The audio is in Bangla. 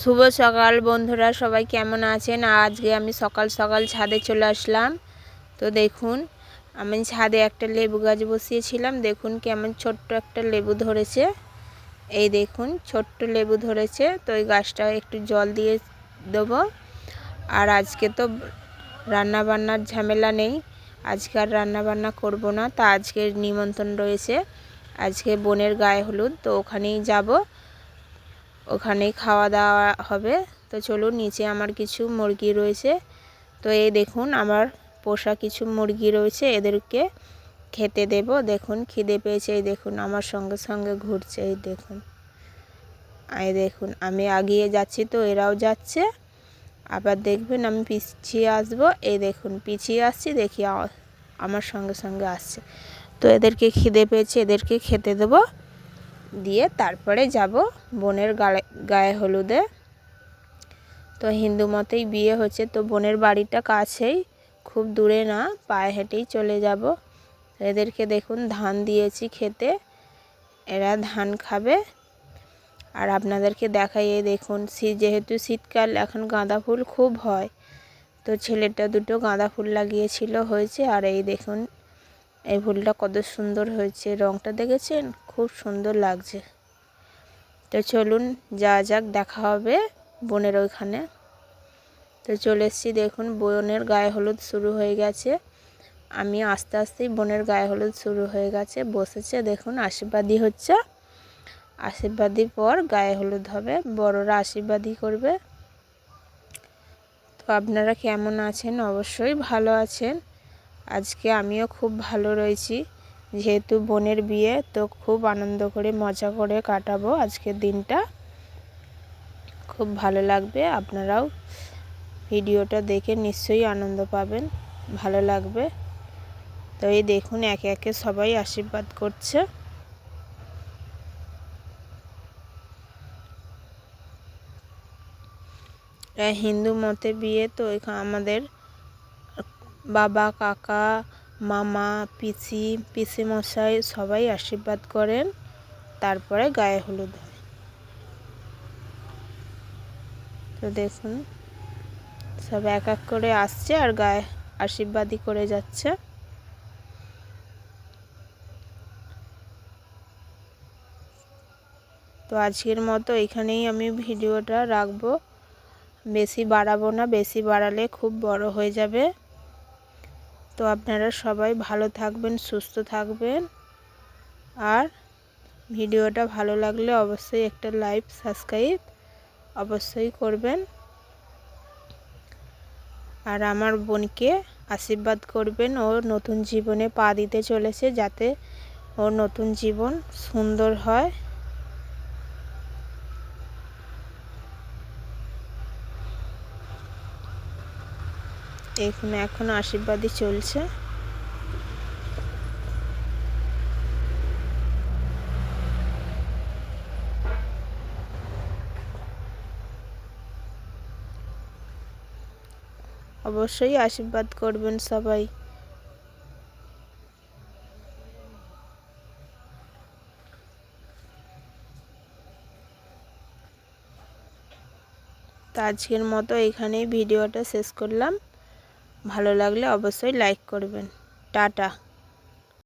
শুভ সকাল বন্ধুরা, সবাই কেমন আছেন? আজকে আমি সকাল সকাল ছাদে চলে আসলাম। তো দেখুন, আমি ছাদে একটা লেবু গাছ বসিয়েছিলাম। দেখুন কেমন ছোট্ট একটা লেবু ধরেছে। এই দেখুন, ছোট্ট লেবু ধরেছে। তো এই গাছটা একটু জল দিয়ে দেবো। আর আজকে তো রান্না বান্নার ঝামেলা নেই। আজকে আর রান্না বান্না করব না। তা আজকের নিমন্ত্রণ রয়েছে। আজকে বোনের গায়ে হলুদ, তো ওখানেই যাব। ওখানেই খাওয়া দাওয়া হবে। তো চলুন, নিচে আমার কিছু মুরগি রয়েছে। তো এই দেখুন, আমার পোষা কিছু মুরগি রয়েছে, এদেরকে খেতে দেব। দেখুন, খিদে পেয়েছে, এই দেখুন, আমার সঙ্গে সঙ্গে ঘুরছে, এই দেখুন। এই দেখুন, আমি আগিয়ে যাচ্ছি তো, এরাও যাচ্ছে। আবার দেখবেন, আমি পিছিয়ে আসব। এই দেখুন, পিছিয়ে আসছি, দেখি আমার সঙ্গে সঙ্গে আসছে। তো এদেরকে খিদে পেয়েছে, এদেরকে খেতে দেবো। দিয়ে তারপরে যাব বোনের গায়ে গায়ে হলুদে। তো হিন্দু মতেই বিয়ে হচ্ছে। তো বোনের বাড়িটা কাছেই, খুব দূরে না, পায়ে হেঁটেই চলে যাব। এদেরকে দেখুন, ধান দিয়েছি খেতে। এরা ধান খাবে। আর আপনাদেরকে দেখাই এই দেখুন শীত যেহেতু শীতকাল, এখন গাঁদা ফুল খুব হয়। তো ছেলেটা দুটো গাঁদা ফুল লাগিয়েছিল, হয়েছে। আর এই দেখুন এই ফুলটা কত সুন্দর হয়েছে, রংটা দেখেছেন? খুব সুন্দর লাগছে। তো চলুন যা যাক, দেখা হবে বোনের ওইখানে। তো চলে এসেছি, দেখুন বোনের গায়ে হলুদ শুরু হয়ে গেছে। আমি আস্তে আস্তেই বোনের গায়ে হলুদ শুরু হয়ে গেছে, বসেছে, দেখুন আশীর্বাদী হচ্ছে। আশীর্বাদীর পর গায়ে হলুদ হবে, বড়রা আশীর্বাদী করবে। তো আপনারা কেমন আছেন? অবশ্যই ভালো আছেন। আজকে আমিও খুব ভালো রয়েছি। যেহেতু বোনের বিয়ে, তো খুব আনন্দ করে, মজা করে কাটাবো আজকের দিনটা। খুব ভালো লাগবে, আপনারাও ভিডিওটা দেখে নিশ্চয়ই আনন্দ পাবেন, ভালো লাগবে। তো এই দেখুন, একে একে সবাই আশীর্বাদ করছে। হিন্দু মতে বিয়ে তো আমাদের বাবা, কাকা, মামা, পিসি পিসি মশাই সবাই আশীর্বাদ করেন, তারপরে গায়ে হলুদ হয়। তো দেখুন, সব এক এক করে আসছে আর গায়ে আশীর্বাদই করে যাচ্ছে। তো আজকের মতো এখানেই আমি ভিডিওটা রাখব। বেশি বাড়াবো না, বেশি বাড়ালে খুব বড় হয়ে যাবে। তো আপনারা সবাই ভালো থাকবেন, সুস্থ থাকবেন। আর ভিডিওটা ভালো লাগলে অবশ্যই একটা লাইক, সাবস্ক্রাইব অবশ্যই করবেন। আর আমার বোনকে আশীর্বাদ করবেন, ও নতুন জীবনে পা দিতে চলেছে যাতে ওর নতুন জীবন সুন্দর হয়। এখানে এখন আশীর্বাদই চলছে। অবশ্যই আশীর্বাদ করবেন সবাই। তো আজকের মতো এখানেই ভিডিওটা শেষ করলাম। ভালো লাগলে অবশ্যই লাইক করবেন। টাটা।